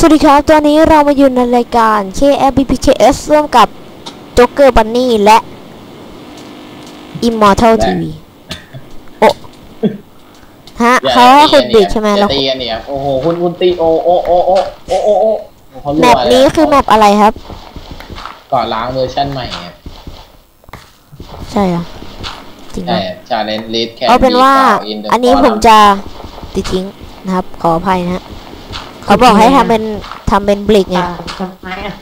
สวัสดีครับ ตอนนี้เรามาอยู่ในรายการ KLBPKS ร่วมกับ Joker Bunny และ Immortal และ TV โอ้ฮะเขาให้คุณบิดใช่ไหมแล้แล้ววตีกันเนี่ยโอ้โหคุณคุณตีโอโอโอโอโอโอโอเขาแมรัวปนี้คือแมปอะไรครับ ก่อนล้างเวอร์ชันใหม่ไงใช่เหรอจริงไหมใช่ชาเลนจ์ลิสแค่เอาเป็นว่า อันนี้ผมจะติดทิ้งนะครับ ขออภัยนะฮะ เขาบอกให้ทำเป็นทำเป็นบลิกไงอ่าทำไมอะ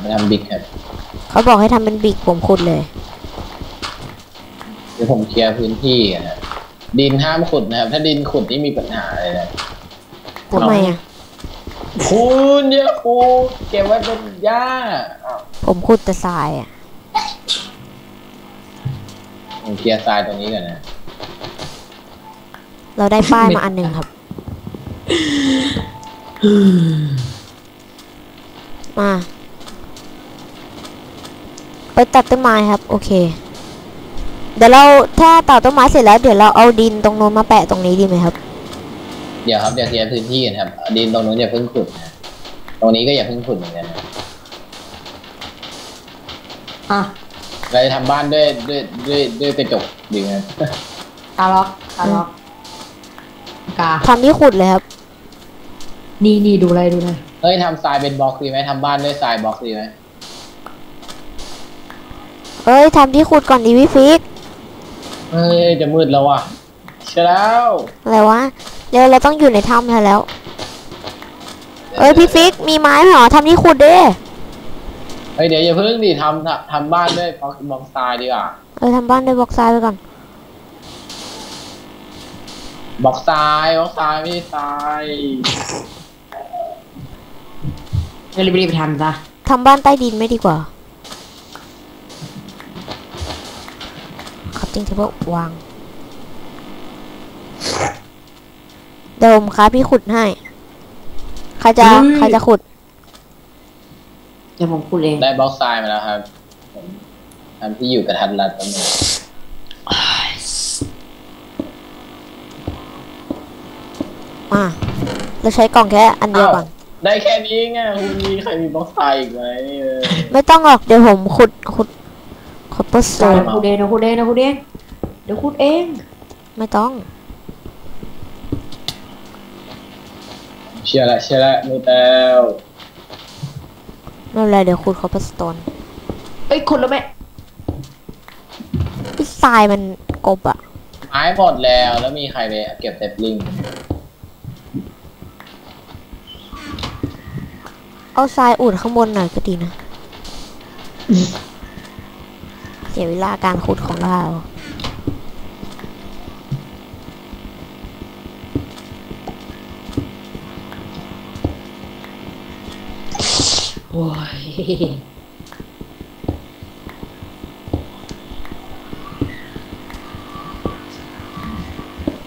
ไปทำบิ๊กครับเขาบอกให้ทำเป็นบลิกผมขุดเลย เดี๋ยวผมเคลียร์พื้นที่กันนะดินห้ามขุดนะครับ ถ้าดินขุดนี่มีปัญหาเลยนะทำไมอะคุณเนี่ยครูเก็บไว้เป็นหญ้าอ้าวผมขุดแต่ทรายอะผมเคลียร์ทรายตรงนี้ก่อนนะ เราได้ป้ายมาอันหนึ่งครับ มาไปตัดต้นไม้ครับ โอเค เดี๋ยวเราถ้าตัดต้นไม้เสร็จแล้วเดี๋ยวเราเอาดินตรงโน้นมาแปะตรงนี้ดีไหมครับ เดี๋ยวครับเดี๋ยวเคลียร์พื้นที่กันครับ ดินตรงนู้นอย่าเพิ่งขุดนะตรงนี้ก็อย่าเพิ่งขุดเหมือนกันนะอะเราจะทำบ้านด้วยด้วยด้วยด้วยกระจกดีไหมกาล็อกกาล็อกกาทำที่ขุดเลยครับ นี่นี่ดูอะไรดูอะไรเฮ้ยทำทรายเป็นบล็อกดีไหมทำบ้านด้วยทรายบล็อกดีไหมเอ้ยทำที่ขุดก่อนดีวิฟิกเฮ้ยจะมืดแล้วว่ะใช่แล้วอะไรวะเดี๋ยวเราต้องอยู่ในถ้ำแล้ว เอ้ยพี่ฟิกมีไม้เหรอทำที่ขุดเด้เฮ้ยเดี๋ยวอย่าเพิ่งดิทำทำทำบ้านด้วยบล็อกบล็อกทรายดีกว่าเออทำบ้านด้วยบล็อกทรายไปก่อนบล็อกทรายบล็อกทรายไม่ใช่ทราย ก็รีบๆไปทำซะทำบ้านใต้ดินไม่ดีกว่า ครับจริงๆว่าวาง เดี๋ยวผมครับพี่ขุดให้ ใครจะใครจะขุด เดี๋ยวผมพูดเองได้บล็อกทรายมาแล้วครับผมทำที่อยู่กระทันรัดตรงนี้มา เราใช้กล่องแค่อันเดียวก่อน ได้แค่นี้ไงคุณมีใครมีบล็อกทรายอีกไหมเออไม่ต้องหรอกเดี๋ยวผมขุดขุดคอปเปอร์โซเดี๋ยวพูดเองเดี๋ยวพูดเองเดี๋ยวพูดเองเดี๋ยวพูดเอง ไม่ต้อง เชื่อละเชื่อละมือแต้วไม่เป็นไรเดี๋ยวขุดคอปเปอร์สโตนเอ้ยคนแล้วไหมพี่ทรายมันกบอะไม้หมดแล้วแล้วมีใครไปเก็บเซปลิง เอาทรายอุดข้างบนหน่อยก็ดีนะ เสียเวลาการขุดของเรา โอ้ย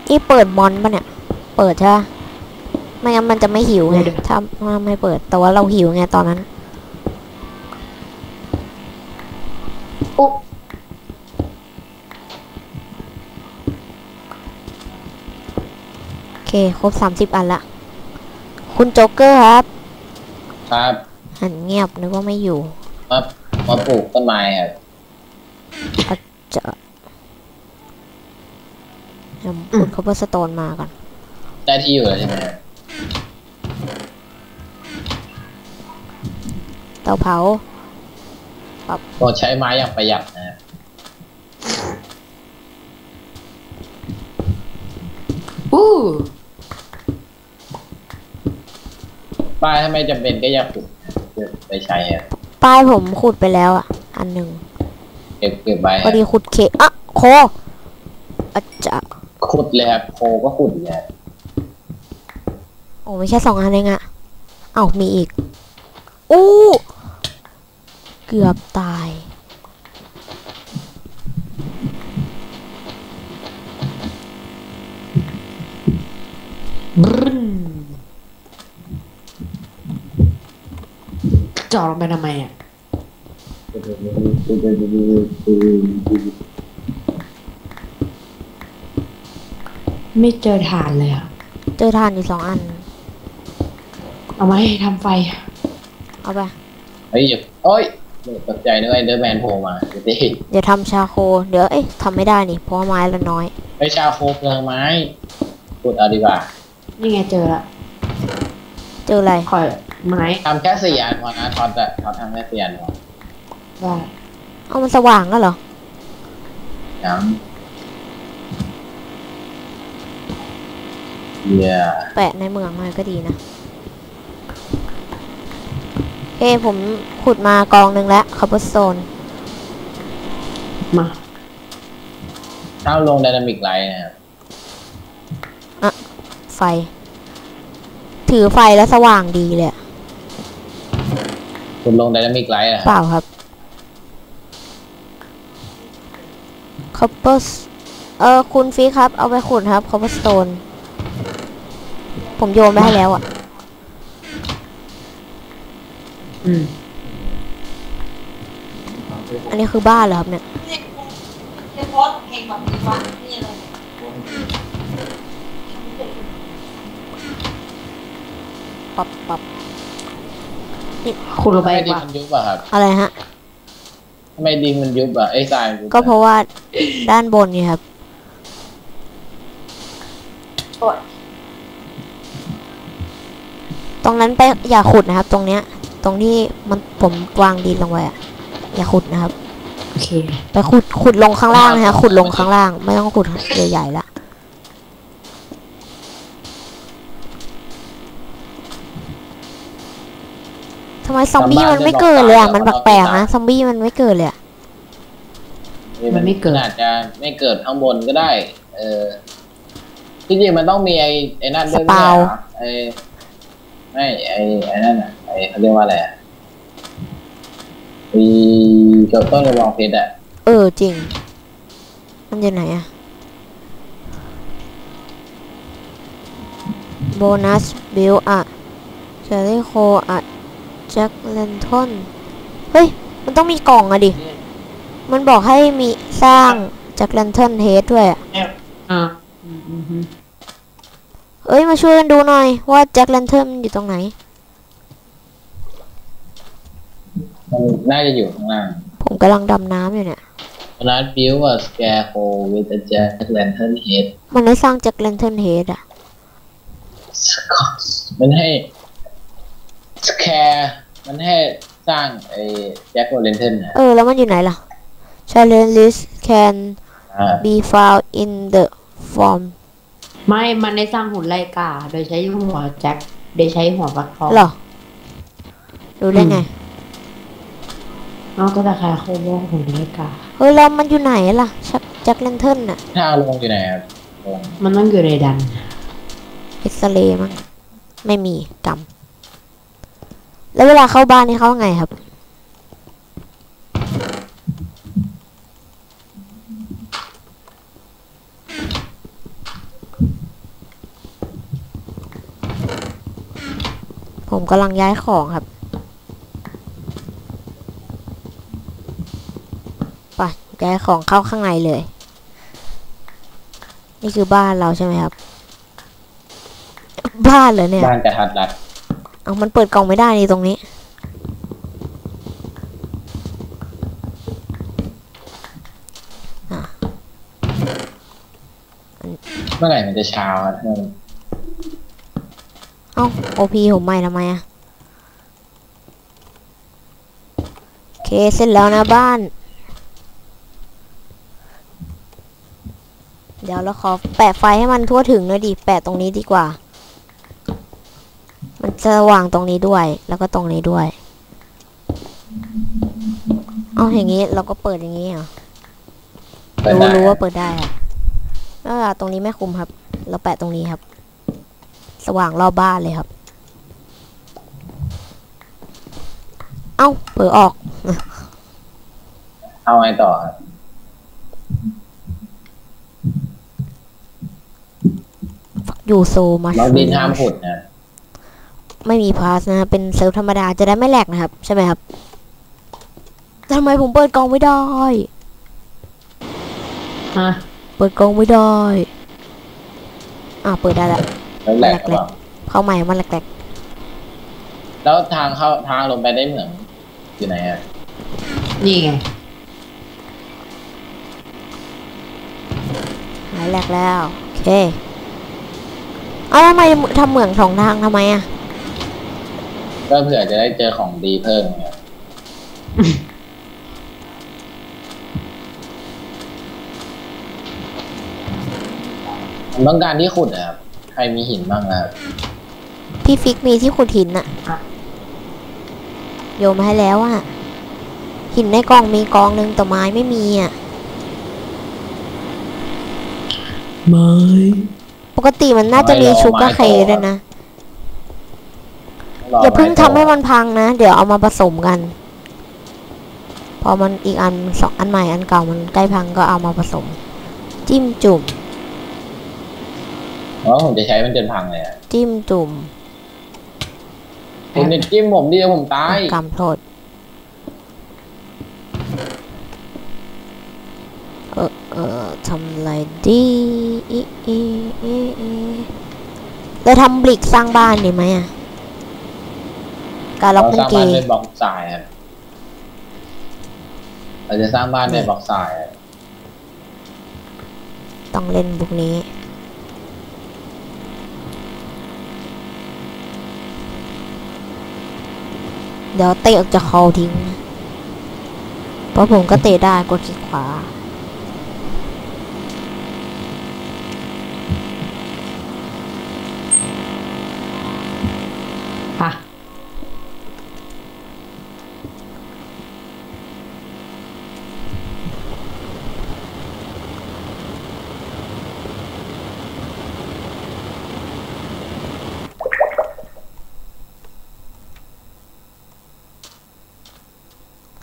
นี่เปิดมอนปะเนี่ย เปิดใช่ปะ ไม่งั้นมันจะไม่หิวไงถ้าถ้าไม่เปิด แต่ว่าเราหิวไงตอนนั้นอุ๊บโอเค ครบสามสิบอันละ คุณโจ๊กเกอร์ครับ ครับหันเงียบนึกว่าไม่อยู่มามาปลูกต้นไม้ครับอาจจะเดี๋ยวผมขุดคอปเปอร์สโตนมาก่อน ได้ที่อยู่แล้วใช่ไหมครับ เตาเผาโปรดใช้ไม้อย่างประหยัดนะครับอู้ป้ายถ้าไม่จำเป็นก็อย่าปลูกเก็บไปใช้อะป้ายผมขุดไปแล้วอะ อันหนึ่งเก็บเก็บไว้พอดีขุดเคอะโคอาจจะขุดเลยครับโคก็ขุดเลยครับ โอ้ไม่ใช่สองอันเองอะเอ้ามีอีก อู้เกือบตาย บรึ้นจอดลงไปทำไมอะ ไม่เจอฐานเลยอะ เจอทานอยู่สองอัน เอามาให้ทำไฟ เอาไป เฮ้ยอย่าโอ้ยตกใจนึกว่าเดอร์แมนโผล่มาดูดิเดี๋ยวทำชาโค เดี๋ยวเอ้ยทำไม่ได้นี่เพราะว่าไม้ละน้อยไปชาโคเปลืองไม้พูดเอาดีกว่านี่ไงเจอละเจออะไรขอยไม้ทำแค่สี่อันพอนะทอนแต่ทอนทำแค่สี่อันพอได้เอามันสว่างแล้วเหรอยังเยี่ยแปะในเมืองหน่อยก็ดีนะเอ้ ผมขุดมากองหนึ่งแล้วคาร์บอนโซนมาถ้าลงไดนามิกไลท์นะครับไฟ ถือไฟแล้วสว่างดีเลยอะคุณลงไดนามิกไลท์นะคเปรับล่าครับคาร์บอนเออคุณฟีครับ เอาไปขุดครับคาร์บอนโซนผมโยนไปให้แล้วอะ อืม อันนี้คือบ้านเหรอครับเนี่ยเฉพาะเพลงแบบนี้วะนี่อะไรเนี่ยปรับปรับขุดลงทำไปไมดีดิกนว่ามันยุบอะครับอะไรฮะ ทำไมดินมันยุบอะไอ้ทรายมันยุบอก็เพราะว่าด้านบนนี่ครับ ตรงนั้นไปอย่าขุดนะครับ ตรงเนี้ย ตรงที่มันผมวางดินลงไว้อะอย่าขุดนะครับ โอเค ไปขุดขุดลงข้างล่างนะฮะขุดลงข้างล่าง ไม่ต้องขุดใหญ่ๆละทำไมซอมบี้มันไม่เกิดเลยอะมันแปลกๆนะซอมบี้มันไม่เกิดเลยอะมันไม่เกิดอาจจะไม่เกิดข้างบนก็ได้ เออที่จริงมันต้องมีไอ้ไอ้นั่นด้วยไม่ใช่เหรอไอ้ไม่ไอ้ไอ้นั่นอะไอ้ เขาเรียกว่าอะไรอะมีเกิดต้นกระบองเพชรอะเออจริง มันอยู่ไหนอะโบนัสบิลอะเชอรี่โคอะแจ็คเลนทอน เฮ้ย มันต้องมีกล่องอะดิ มันบอกให้มีสร้างแจ็คเลนทอนเฮดด้วยอะอ่าอืมอืมอืมเอ้ย มาช่วยกันดูหน่อยว่าแจ็คเลนทอนอยู่ตรงไหน มันน่าจะอยู่ข้างล่างผมกำลังดำน้ำอยู่เนี่ยนัดบิวว่าสแกร์โฮวิดแจ็คแลนเทิร์นเฮดมันได้สร้างแจ็คเลนทอนเฮดอะมันให้สแคร์มันให้สร้างไอ้แจ็คโอเลนเทิร์นนะเออ แล้วมันอยู่ไหนล่ะ Challenge list can อ่า be found in the form ไม่ มันได้สร้างหุ่นไลกา โดยใช้หัวแจ็ค โดยใช้หัวฟักทอง เหรอรู้ได้ไง นอกจากใครเขาว่าหุ่นไลกาเฮ้ยแล้วมันอยู่ไหนล่ะชักแจ็คเลนเทิร์นน่ะถ้าเอาลงอยู่ไหนครับลงมันต้องอยู่ในดันเอ็กซเรย์มั้งไม่มีกำแล้วเวลาเข้าบ้านนี่เข้าไงครับ ผมกำลังย้ายของครับ ไป ย้ายของเข้าข้างในเลย นี่คือบ้านเราใช่ไหมครับ บ้านเหรอเนี่ยบ้านกระทัดรัดเอามันเปิดกล่องไม่ได้นี่ตรงนี้ เมื่อไหร่มันจะเช้าครับท่านเอ้าโอพีผมใหม่ทำไมอะโอเคเสร็จแล้วนะบ้าน เดี๋ยวเราขอแปะไฟให้มันทั่วถึงหน่อยดิแปะตรงนี้ดีกว่า มันจะวางตรงนี้ด้วยแล้วก็ตรงนี้ด้วยเอาอย่างนี้เราก็เปิดอย่างนี้เหรอเปิดรู้ได้รู้ว่าเปิดได้อะแล้วตรงนี้ไม่คุมครับ เราแปะตรงนี้ครับ สว่างรอบบ้านเลยครับ เอ้าเปิดออก เอาไงต่อครับ อยู่โซมาเราดินห้ามขุดนะไม่มีพาสนะ เป็นเซิร์ฟธรรมดาจะได้ไม่แหลกนะครับ ใช่ไหมครับทำไมผมเปิดกล่องไม่ได้ฮะเปิดกล่องไม่ได้อ่าเปิดได้แล้วแล้วแหลกหรือเปล่าเข้าใหม่มันแหลกแล้วทางเข้าทางลงไปได้เหมืองอยู่ไหนอะนี่ไงหายแหลกแล้ว โอเค เอาทำไมทำเหมืองสองทางทำไมอะ ก็เผื่อจะได้เจอของดีเพิ่มไงผมต้องการที่ขุดนะครับ ใครมีหินบ้างนะครับพี่ฟิกมีที่ขุดหินอะอะโยนมาให้แล้วอะหินในกล่องมีกองหนึ่งแต่ไม้ไม่มีอะ ไม่ป กติมันน่าจะมีชุบกระเคด้วยนะรอย่าเพิ่งไม้ทำโตให้มันพังนะ เดี๋ยวเอามาผสมกัน พอมันอีกอันสองอันใหม่อันเก่ามันใกล้พังก็เอามาผสม จิ้มจุ่มเพราะผมจะใช้มันจนพังเลยอะจิ้มจุ่มคุณจะจิ้มผมดิเดี๋ยวผมตายกำโทษเออเออทำอะไรดี อีอีอีอีเราทำบลิกสร้างบ้านดีไหมอะการล็เราอกเป็สนร้างเกบ้านย์ด้วยบล็อกทรายครับเราจะสร้างบ้านด้วยบล็อกทรายอะต้องเล่นบุกนี้เดี๋ยวเตะออกจากคอทิ้งนะเพราะผมก็เตะได้กดคลิกขวา ค่ะ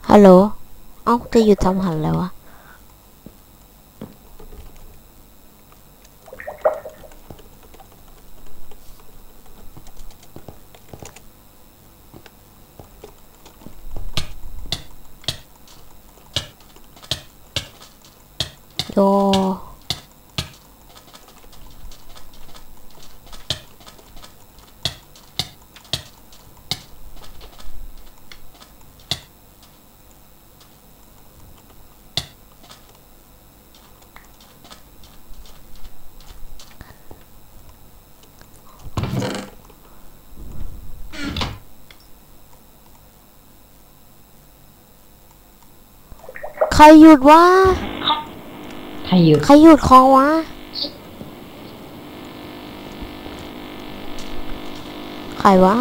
ฮัลโหล เอ้า จะหยุดทำหันแล้ววะ โย ใค รหยุดวะไทยอยู่ ใครหยุดคอวะ ใครวะ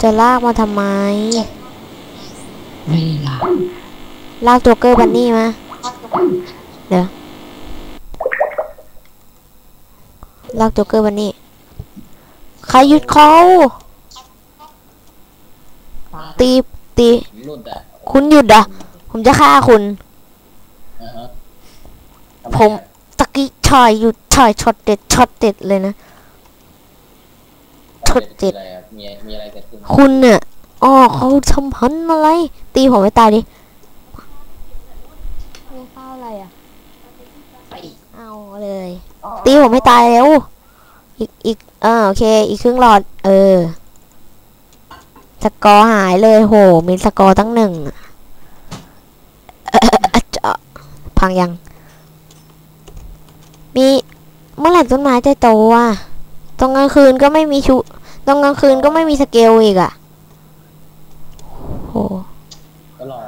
จะลากมาทำไม ไม่ได้ละลากตัวเกอร์บันนี่มา เดี๋ยว ลากตัวเกอร์บันนี่ ใครหยุดเขาตี ตี รุ ดอะคุณหยุดอะผมจะฆ่าคุณ อ่าฮะทำไผมอะตะกี้ชอยหยุดชอยช็อตเด็ดช็อตเด็ดเลยนะทุดจิตอะไรอะมีมีอะไรเกิดขึ้นคุณเนี่ยอ๋อเขาทำพันอะไร ตีผมไม่ตายดิไม่เข้าอะไรอะเอาเลย ตีผมไม่ตายแล้ว อีกอีกอ่าโอเค อีกครึ่งหลอด เออ สกอร์หายเลยโห มีสกอร์ตั้งหนึ่งอะเอ่ออะจะพังยัง มีเมื่อไหร่ต้นไม้จะโตอะตรงกลางคืนก็ไม่มีชุตรงกลางคืนก็ไม่มีสเกลอีกอะโหก็รอ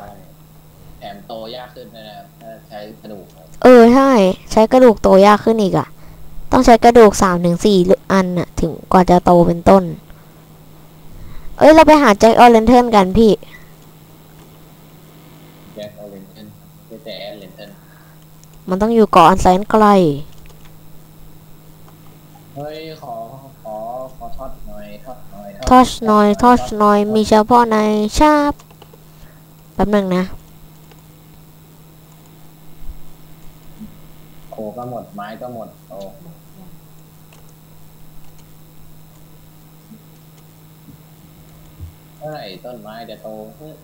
แถมโตยากขึ้นด้วยนะครับถ้าใช้กระดูกครับเออใช่ ใช้กระดูกโตยากขึ้นอีกอะ ต้องใช้กระดูกสามถึงสี่อันน่ะ ถึงกว่าจะโตเป็นต้น เอ้ย เราไปหาแจ็คออเรนเทิร์นกันพี่ แจ็คออเรนเทนไม่แต่แอดเลนเทนมันต้องอยู่เกาะอันแสนไกล เฮ้ยขอขอขอทอดหน่อยทอดหน่อยทอชหน่อยทอชหน่อยมีเฉพาะในชาบแป๊บหนึงนะ โคก็หมดไม้ก็หมดโอ้เมื่อไหร่ต้นไม้จะโตเฮ้ย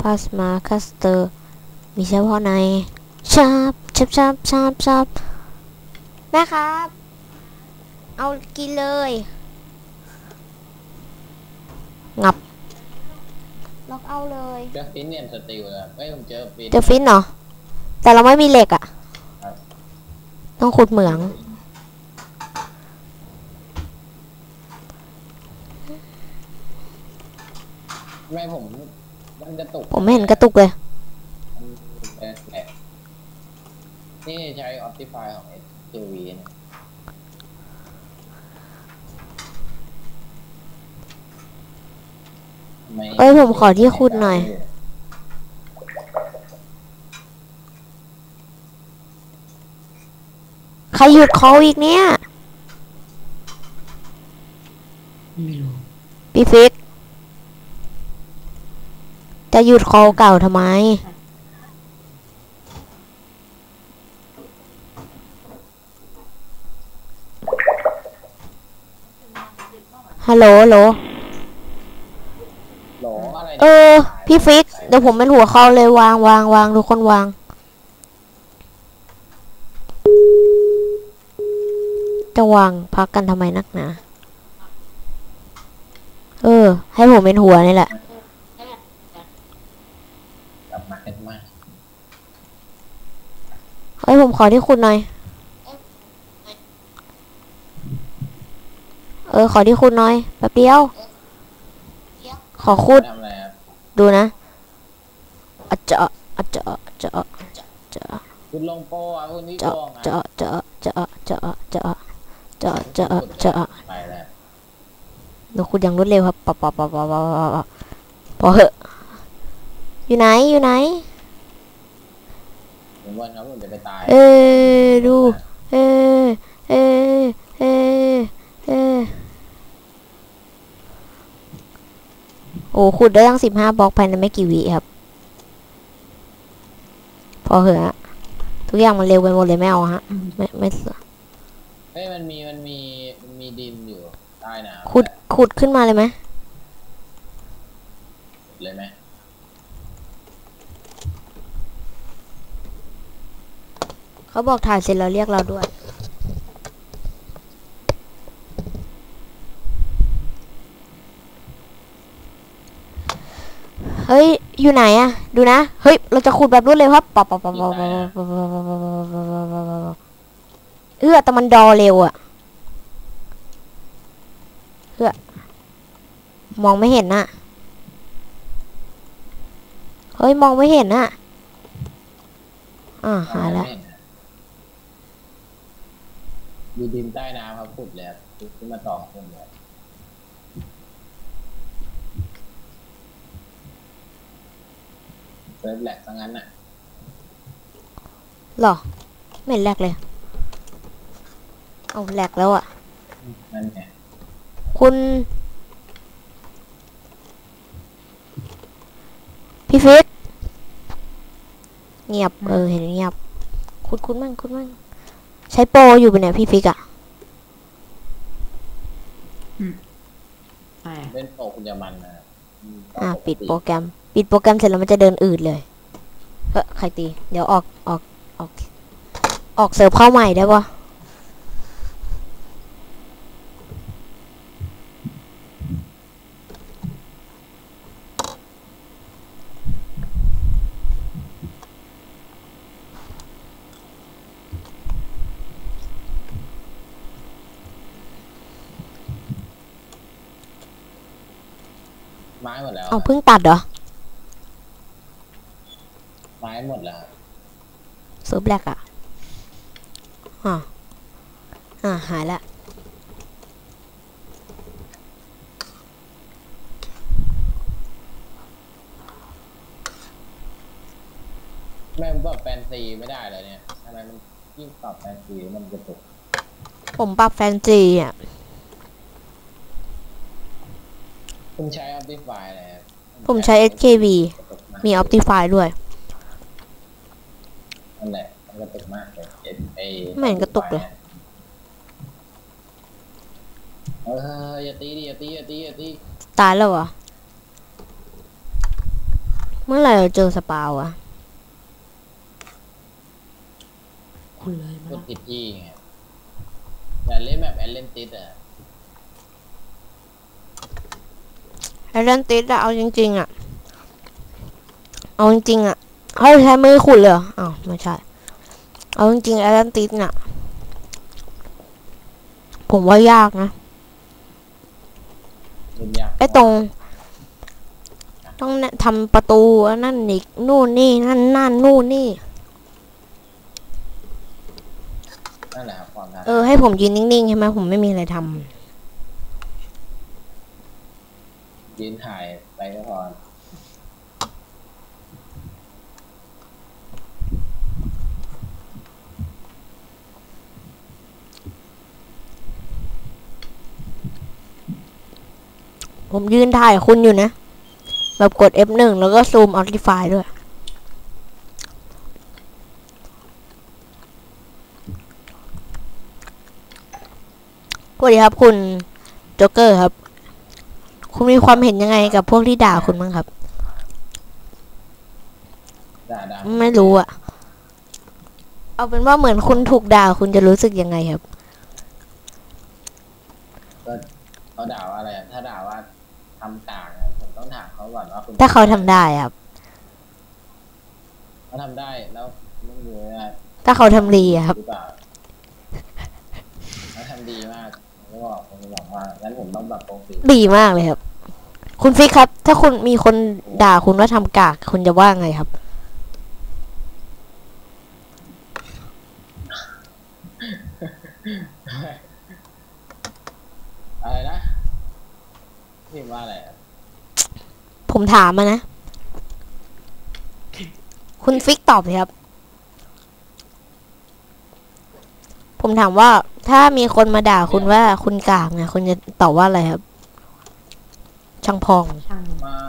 พาสมาคัสเตอร์ มีเฉพาะในชาบชับชับชับชับแม่ครับ เอากินเลย งับล็อกเอาเลยเจอฟินเนียนสติลเลยเฮ้ยผมเจอฟินเจอฟินเหรอ แต่เราไม่มีเหล็กอะครับต้องขุดเหมือง ไม่ผม มันกระตุกผมไม่เห็นกระตุกเลยมันแปลกๆนี่ใช้ Optify ของ SQV นะทำไเอ้ยผมขอที่ขุดหน่อย ใครหยุดเขาอีกเนี่ย ไม่รู้ พี่ฟิก จะหยุดคอเก่าทำไม ฮัลโหลฮัลโหลโหลอะไรเออ พี่ฟิก เดี๋ยวผมเป็นหัวเขาเลยวางวางวางทุกคนวาง จะวางพักกันทำไมนักหนา เออ ให้ผมเป็นหัวนี่แหละ กลับมากันมา เฮ้ยผมขอที่คุณหน่อย เออ ขอที่คุณหน่อยแป๊บเดียว ขอคุดดูนะอเจาะอะเจาะเจาะเจาะคุณลงโปอะคุณนี่เจาะงอะเจาะเจาะเจาะเจาะเจาะเจาะเจาะเจาะไปแล้วหนูคุณอย่างรวดเร็วครับปะปะปะปะปะปะปะพอเหอะอยู่ไหนอยู่ไหน ผมว่าครับผมจะไปตาย เออดู เออเออเออเออโอ้ขุดได้ตั้งสิบห้าบล็อกภายในไม่กี่วิครับ พอเหอะทุกอย่างมันเร็วไปหมดเลยไม่เอาฮะ ไม่ไม่เฮ้ยมันมีมันมีมันมีดินอยู่ใต้น้ำขุดขุดขึ้นมาเลยไหมเลยไหม เขาบอกถ่ายเสร็จแล้วเรียกเราด้วย เฮ้ย อยู่ไหนอะดูนะ เฮ้ย เราจะขุดแบบรวดเร็วครับปะปะปะปะปะปะปะปะปะปะปะเอื้อแต่มันดอเร็วอะเอื้อมองไม่เห็นนะเฮ้ย มองไม่เห็นนะอ่าหาแล้ว ไม่เห็นนะมีดินใต้น้ำครับขุดเลยครับขุดขึ้นมาต่อขึ้นเลยเซิร์ฟแหลกซะงั้นน่ะหรอ ไม่เห็นแหลกเลย เอาแหลกแล้วอะนั่นไงคุณ พี่ฟิกเงียบ เออ เห็นเงียบ คุณคุณมั่งคุณมั่งใช้โปรอยู่ปะเนี่ยพี่ฟิกอะ ใช่ เล่นโปรคุณจะ มันนะครับมอะปกปิดติโปรแกรม ปิดโปรแกรมเสร็จแล้วมันจะเดินอืดเลยเออใครตี เดี๋ยวออกออกออก ออกเสิร์ฟเข้าใหม่ได้ปะ ไม้หมดแล้วเอาเพิ่งตัดเหรอ ไม้หมดแล้วครับเซิร์ฟแรกอะอ่าอ่าหายละแม่งปรับแฟนซีไม่ได้เลยเนี่ยทำไมมันยิ่งปรับแฟนซีมันกระตุกผมปรับแฟนซีอะ คุณใช้ Optify อะไรครับผมใช้ SKV กระตุกากมี Optify ด้วย นั่นแหละมันกระตุกมากเลยเอไอไม่เห็นกระตุกเลย เอออย่าตีดิอย่าตีอย่าตีอย่าตีตายแล้วเหรอ เมื่อไหร่เราเจอสปาวอะคุณเลยกมาดผิดที่ไงอย่าเล่นแบบแอลเลนติสอะ ไอรอนติสอะเอาจริง ๆอะเอาจริงๆอะเฮ้ยใช้มือขุดเลยเหรออ้าวไม่ใช่ เอาจริงๆไอรอนติสน่ะ ผมว่ายากนะรุ่นยากไอตรง ต้องแนะทำประตูอันนั่นอีกนู่นนี่นั่นนั่นนู่นนี่นั่นแหละครับความท้าเออให้ผมยืนนิ่งๆใช่ไหมผมไม่มีอะไรทำ ยืนถ่ายไปก็พอผมยืนถ่ายคุณอยู่นะ แบบกด F1 แล้วก็ซูมอ t ติฟายด้วย สวัสดีครับคุณโจ๊กเกอร์ครับ คุณมีความเห็นยังไงกับพวกที่ด่าคุณบ้างครับ ด่าด่าไม่รู้อะเอาเป็นว่าเหมือนคุณถูกด่าคุณจะรู้สึกยังไงครับเขาด่าว่าอะไรอะถ้าด่าว่าทำต่างอะผมต้องถามเขาก่อนว่าคุณถ้าเขาทำได้ครับ เขาทำได้แล้วไม่รู้ว่าถ้าเขาทำดีอะครับ หรือเปล่าเขาทำดีมากผมก็บอกผมก็บอก ว่า งั้นผมต้องปรับปรุงสิ่งดีมากเลยครับ คุณฟิกครับ ถ้าคุณมีคนด่าคุณว่าทำกาก คุณจะว่าไงครับ อะไรนะพิมพ์ว่าอะไรอะผมถามมานะ คุณฟิกตอบเลยครับ ผมถามว่าถ้ามีคนมาด่าคุณว่าคุณกากเนี่ยคุณจะตอบว่าอะไรครับ ช่างพอง ช่างไม่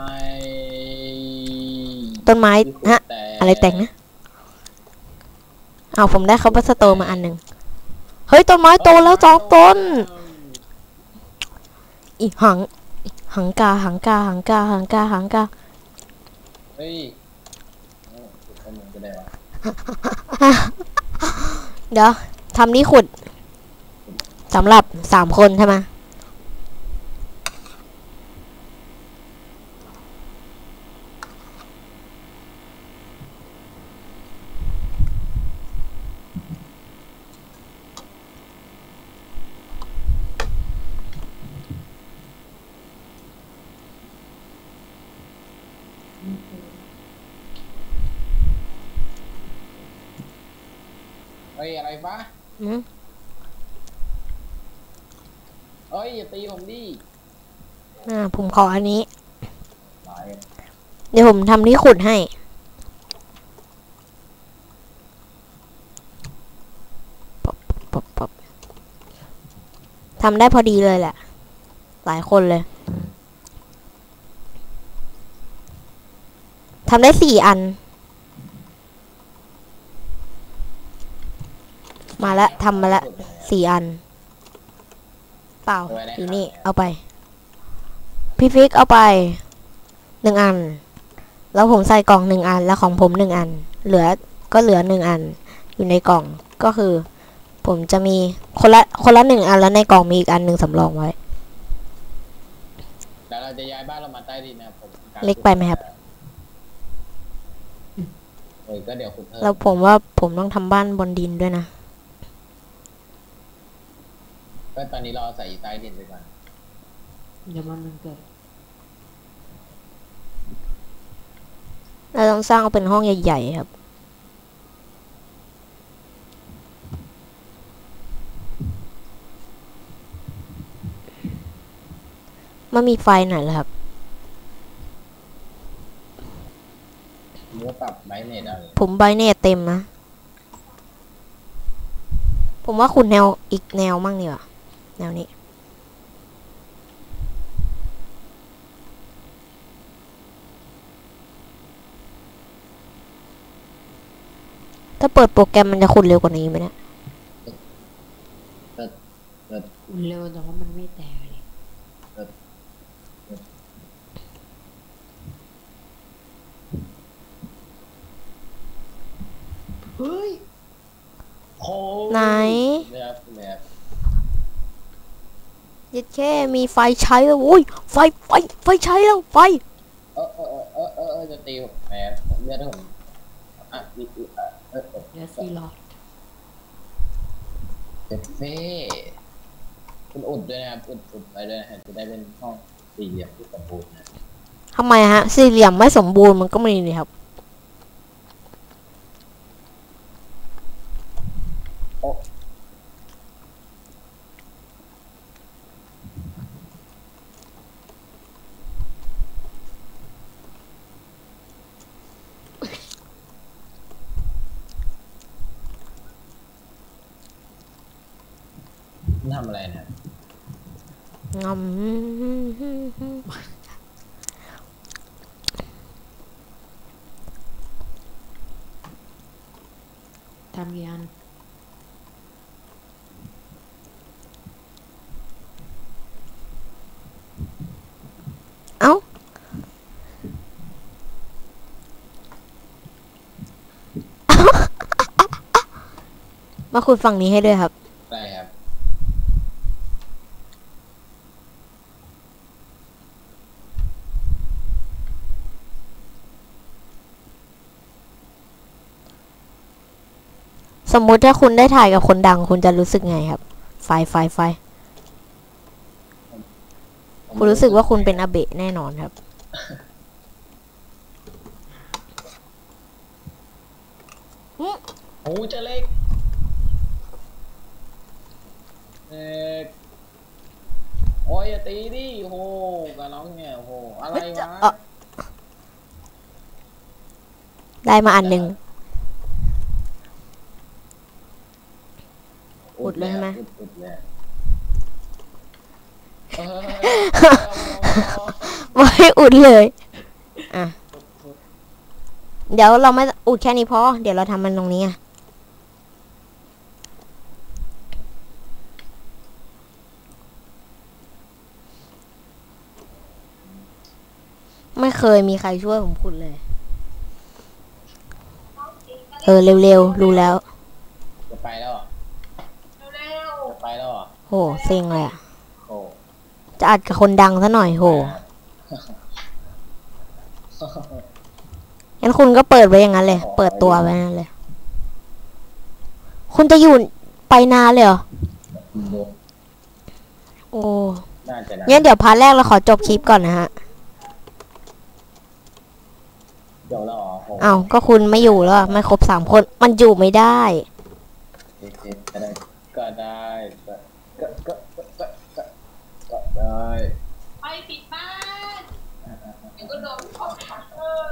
ต้นไม้ฮะ อะไรแต่งนะเอาผมได้คาบัสโตมาอันหนึ่งเฮ้ยต้นไม้โตแล้วสองต้น อีหังหังกาหังกาหังกาหังกาหังกาเฮ้ยเด้วะเดี๋ยว ทำนี้ขุดสำหรับสามคนใช่ไหม เฮ้ยอะไรปะ อืม เฮ้ยอย่าตีผมดิ อ่าผม ขออันนี้ เดี๋ยวผมทำที่ขุดให้ ทำได้พอดีเลยแหละ หลายคนเลย ทำได้สี่อัน มาแล้วทำมาแล้วสี่อัน เปล่าอยู่นี่ เอาไป พี่ฟิกเอาไปหนึ่งอัน แล้วผมใส่กล่องหนึ่งอัน แล้วของผมหนึ่งอัน เหลือก็เหลือหนึ่งอัน อยู่ในกล่องก็คือ ผมจะมีคนละคนละหนึ่งอันแล้วในกล่องมีอีกอันหนึ่งสำรองไว้แต่เราจะย้ายบ้านเรามาใต้ดินนะผมเล็กไปไหมครับเออก็เดี๋ยวคุณเพิ่มแล้วผมว่าผมต้องทำบ้านบนดินด้วยนะก็ตอนนี้เราใส่ใต้ดินไปก่อนเดี๋ยวมันมันเกิด เราต้องสร้างเป็นห้องใหญ่ๆครับ มันมีไฟหน่อยเหรอครับผมก็ปรับไบเน็ตเอาผมไบเนตเต็มนะ ผมว่าคุณแนวอีกแนวมั่งดีกว่าแนวนี้ ถ้าเปิดโปรแกรมมันจะขุดเร็วกว่านี้ไหมเนี่ยอุ่นเร็วแต่ว่ามันไม่แตกเลยเฮ้ยโอ้ไหนเนี่ยครับเนี่ยครับดแค่มีไฟใช้แล้วโอ้ยไฟไฟไฟใช้แล้วไฟเออเออเออเออเออจะตีผมแหมเลือดผมอะอีอีอะ เออเออเดี๋ยวซีหลอดเจ็บเฟ่คุณอุดด้วยนะครับ อุดอุดไปด้วยนะฮะจะได้เป็นห้องสี่เหลี่ยมที่สมบูรณ์นะทำไมฮะ สี่เหลี่ยมไม่สมบูรณ์มันก็มีนี่ครับ โอ้ ทำอะไรเนะ งอม ทำกี่อันเอ้ามาคุยฝั่งนี้ให้ด้วยครับได้ครับ สมมุติถ้าคุณได้ถ่ายกับคนดัง คุณจะรู้สึกไงครับ ไฟไฟไฟ คุณรู้สึกว่าคุณเป็นอาเบะแน่นอนครับ โอ้จะเล็กเออโอ้ยอย่าตีดิโหกับน้องเนี่ยโหอะไรวะเอ่อได้มาอันหนึ่ง อุ ดเลยใช่ไหมอุดอุดเลยเออไม่อุดเลย อะ เดี๋ยวเราไม่อุดแค่นี้พอ เดี๋ยวเราทำมันตรงนี้ไงไม่เคยมีใครช่วยผมขุดเลย เออ เร็วๆ รู้แล้ว จะไปแล้วเหรอ เร็ว จะไปแล้วเหรอโหเซ็งเลยอะโอ้จะอัดกับคนดังซะหน่อยโหงั้นคุณก็เปิดไว้อย่างนั้นเลย เปิดตัวไว้นั่นเลย คุณจะอยู่ไปนานเลยเหรอ โอ้น่าจะนะงั้นเดี๋ยวพาร์ทแรกเราขอจบคลิปก่อนนะฮะ เดี๋ยวแล้วเหรอโหอ้าวก็คุณไม่อยู่แล้วอะไม่ครบสามคน มันอยู่ไม่ได้ เอ๊ะเอ๊ะก็ได้ก็ได้ก็ก็ก็ก็ก็ก็ก็ ได้ๆไปปิดบ้านเดี๋ยวก็โดนเขาขังเออ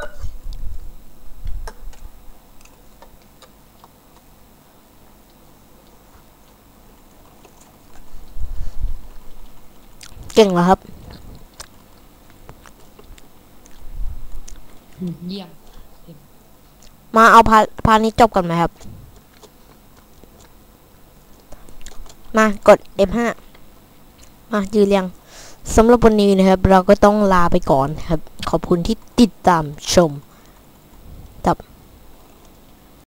เก่งเหรอครับอืมเยี่ยมมาเอาพาร์ทพาร์ทนี้จบกันไหมครับ มากด F5 มายืนเรียง สำหรับวันนี้นะครับ เราก็ต้องลาไปก่อนครับ ขอบคุณที่ติดตามชม